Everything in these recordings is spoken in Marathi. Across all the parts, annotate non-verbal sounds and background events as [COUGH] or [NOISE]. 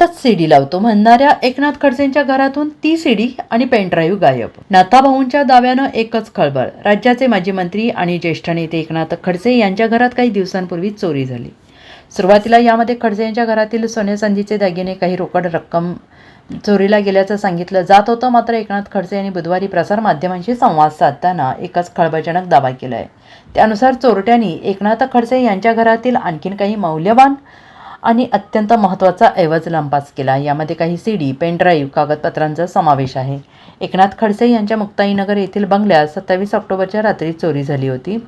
घरातच सीडी लावतो. म्हणणाऱ्या एकनाथ खडसेंच्या घरातून ती सीडी आणि पेनड्राईव्ह गायब. नाथाभाऊंच्या दाव्यानं एकच खळबळ. राज्याचे माजी मंत्री आणि ज्येष्ठ नेते एकनाथ खडसे यांच्या घरात काही दिवसांपूर्वी चोरी झाली. सुरुवातीला यामध्ये खडसे यांच्या घरातील सोन्याचांदीचे दागिने काही रोकड रक्कम चोरीला गेल्याचं सांगितलं जात होतं. मात्र एकनाथ खडसे यांनी बुधवारी प्रसारमाध्यमांशी संवाद साधताना एकच खळबळजनक दावा केला आहे त्यानुसार चोरट्यांनी एकनाथ खडसे यांच्या घरातील आणखीन काही मौल्यवान आणि अत्यंत महत्त्वाचा ऐवज लंपास केला. यामध्ये काही सी डी पेनड्राईव्ह कागदपत्रांचा समावेश आहे. एकनाथ खडसे यांच्या मुक्ताईनगर येथील बंगल्यात सत्तावीस ऑक्टोबरच्या रात्री चोरी झाली होती.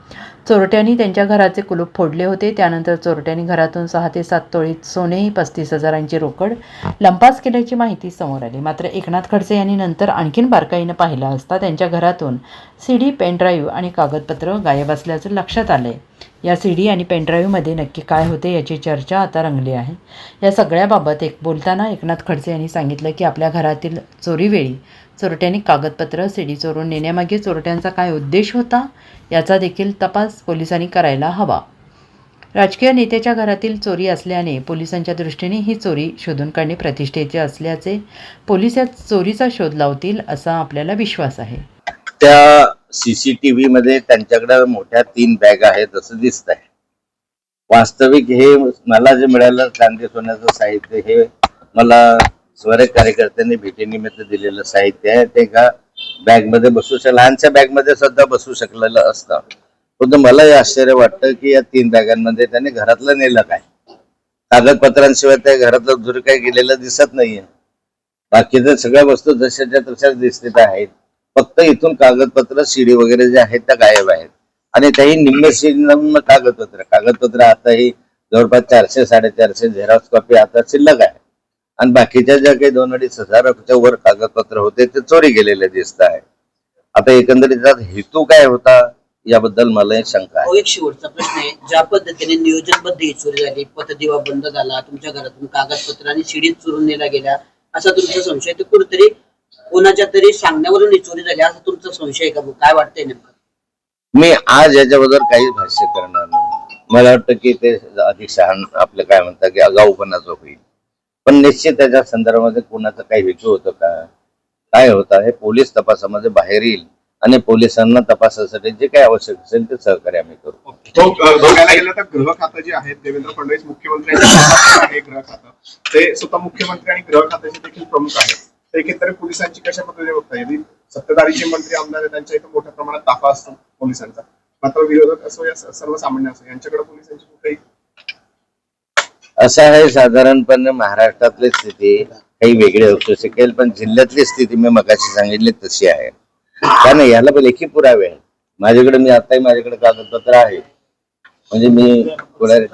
चोरट्यांनी त्यांच्या घराचे कुलूप फोडले होते. त्यानंतर चोरट्यांनी घरातून सहा ते सात तोळी सोनेही पस्तीस हजारांची रोकड लंपास केल्याची माहिती समोर आली. मात्र एकनाथ खडसे यांनी नंतर आणखीन बारकाईनं पाहिलं असता त्यांच्या घरातून सी डी पेनड्राईव्ह आणि कागदपत्र गायब असल्याचं लक्षात आलंय. या सी डी आणि पेनड्राईव्हमध्ये नक्की काय होते याची चर्चा आता रंगली आहे. या सगळ्याबाबत एक बोलताना एकनाथ खडसे यांनी सांगितलं की आपल्या घरातील चोरीवेळी चोरट्यांनी कागदपत्र सी डी चोरून नेण्यामागे चोरट्यांचा काय उद्देश होता याचा देखील तपास पोलिसांनी करायला हवा. राजकीय नेत्याच्या घरातील चोरी असल्याने पोलिसांच्या दृष्टीने ही चोरी शोधून काढणे प्रतिष्ठेचे असल्याचे पोलीस या चोरीचा शोध लावतील असा आपल्याला विश्वास आहे. त्या सीसीटीव्ही मध्ये त्यांच्याकडे मोठ्या तीन बॅग आहेत असं दिसत आहे वास्तविक हे मला जे मिळालं चांदी सोन्याचं साहित्य हे मला स्वरे कार्यकर्त्यांनी भेटीनिमित्त दिलेलं साहित्य आहे. ते का बॅगमध्ये बसू शकलं लहानशा बॅगमध्ये सुद्धा बसू शकलेलं असतं. पण मला हे आश्चर्य वाटतं की या तीन बॅगांमध्ये त्याने घरातलं नेलं काय? कागदपत्रांशिवाय त्या घरातलं दूर काही गेलेलं दिसत नाहीये. बाकीच्या सगळ्या वस्तू जशाच्या तशाच दिसत आहेत. फक्त इथून कागदपत्र शिडी वगैरे जे आहेत त्या गायब आहेत. आणि त्याही निम्न निम्म कागदपत्र. कागदपत्र आताही जवळपास चारशे साडेचारशे झेरॉक्स कॉपी आता शिल्लक आहे. आणि बाकीच्या ज्या काही दोन अडीच हजाराच्या वर कागदपत्र होते ते चोरी गेलेले दिसत आहे. आता एकंदरीत हेतू काय होता? याबद्दल मला एक शंका आहे. अहो, एक शेवटचा प्रश्न आहे. ज्या पद्धतीने नियोजनबद्ध ही चोरी झाली पथदिवा बंद झाला तुमच्या घरातून कागदपत्र आणि शिडीत चोरून नेला गेला असा तुमचा संशय ते कुठेतरी कोणाच्या तरी सांगण्यावरून ही चोरी झाली असा तुमचा संशय का काय वाटतंय नेमकं? मी आज याच्याबद्दल काही भाष्य करणार नाही. मला वाटतं की ते अधिक शहाण आपलं काय म्हणतात की आगाऊपणाचं होईल. पण निश्चित त्याच्या संदर्भामध्ये कोणाचं काही हेतू होतं का? काय होतं? हे पोलीस तपासामध्ये बाहेर येईल आणि पोलिसांना तपासासाठी जे काही आवश्यक असेल ते सहकार्य आम्ही करू. बघायला गेलं तर गृह खातं जे आहे देवेंद्र फडणवीस मुख्यमंत्री आहे [COUGHS] गृह खातं ते स्वतः मुख्यमंत्री आणि गृह खात्याचे देखील प्रमुख आहेत. तर एकंदरीत पोलिसांची कशा पद्धतीने बघता येईल? सत्ताधारीचे मंत्री आमदार त्यांच्या इथं मोठ्या प्रमाणात ताफा असतो पोलिसांचा. मात्र विरोधक असो या सर्वसामान्य असो यांच्याकडे पोलिसांची कुठेही असं आहे साधारणपणे महाराष्ट्रातली स्थिती काही वेगळी असू शकेल पण जिल्ह्यातली स्थिती मी मगाशी सांगितली तशी आहे. कारण याला पण लेखी पुरावे आहेत. माझ्याकडे मी आताही माझ्याकडे कागदपत्र आहे. म्हणजे मी पुढारी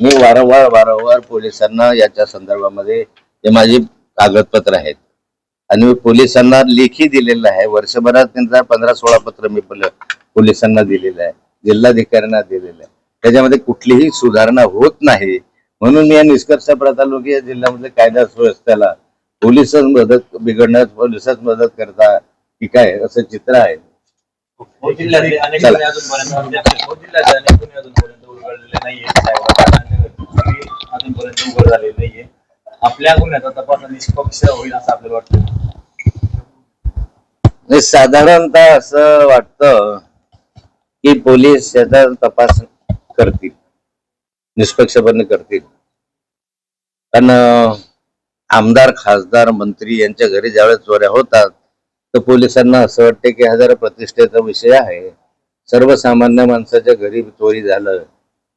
मी वारंवार वारंवार पोलिसांना याच्या संदर्भामध्ये जे माझी कागदपत्र आहेत आणि मी पोलिसांना लेखी दिलेलं आहे. वर्षभरात त्यांचा पंधरा सोळा पत्र मी पोलिसांना दिलेलं आहे. जिल्हाधिकाऱ्यांना दिलेलं आहे. त्याच्यामध्ये कुठलीही सुधारणा होत नाही. म्हणून मी या निष्कर्षाप्रत आलो की या जिल्ह्यामध्ये कायदा सुव्यवस्थेला पोलिसच मदत बिघडण्यास पोलिसच मदत करता की काय असं चित्र आहे. आपल्या गुन्ह्याचा तपास निष्पक्ष होईल असं आपल्याला वाटतं. म्हणजे साधारणतः असं वाटतं की पोलीस याचा तपास करतील. निष्पक्षपणे करतील. कारण आमदार खासदार मंत्री यांच्या घरी ज्यावेळेस चोऱ्या होतात तर पोलिसांना असं वाटते की हा जरा प्रतिष्ठेचा विषय आहे. सर्वसामान्य माणसाच्या घरी चोरी झालं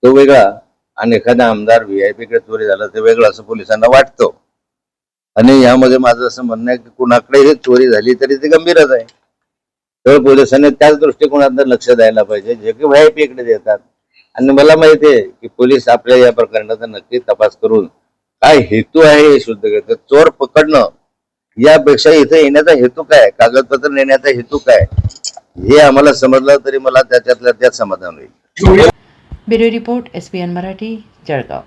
तो वेगळा. आणि एखादा आमदार व्ही आयकडे चोरी झालं ते वेगळं असं पोलिसांना वाटतं. आणि यामध्ये माझं असं म्हणणं आहे की कुणाकडे चोरी झाली तरी ते गंभीरच आहे. तर पोलिसांनी त्याच दृष्टिकोनातून लक्ष द्यायला पाहिजे जे की व्हाय पीकडे देतात. आणि मला माहिती आहे की पोलीस आपल्या या प्रकरणाचा नक्की तपास करून काय हेतू आहे हे शुद्ध करतात. चोर पकडणं यापेक्षा इथे येण्याचा हेतू काय? कागदपत्र नेण्याचा हेतू काय? हे आम्हाला समजलं तरी मला त्याच्यातल्या त्यात समाधान होईल. Bureau report S Marathi Jalgaon.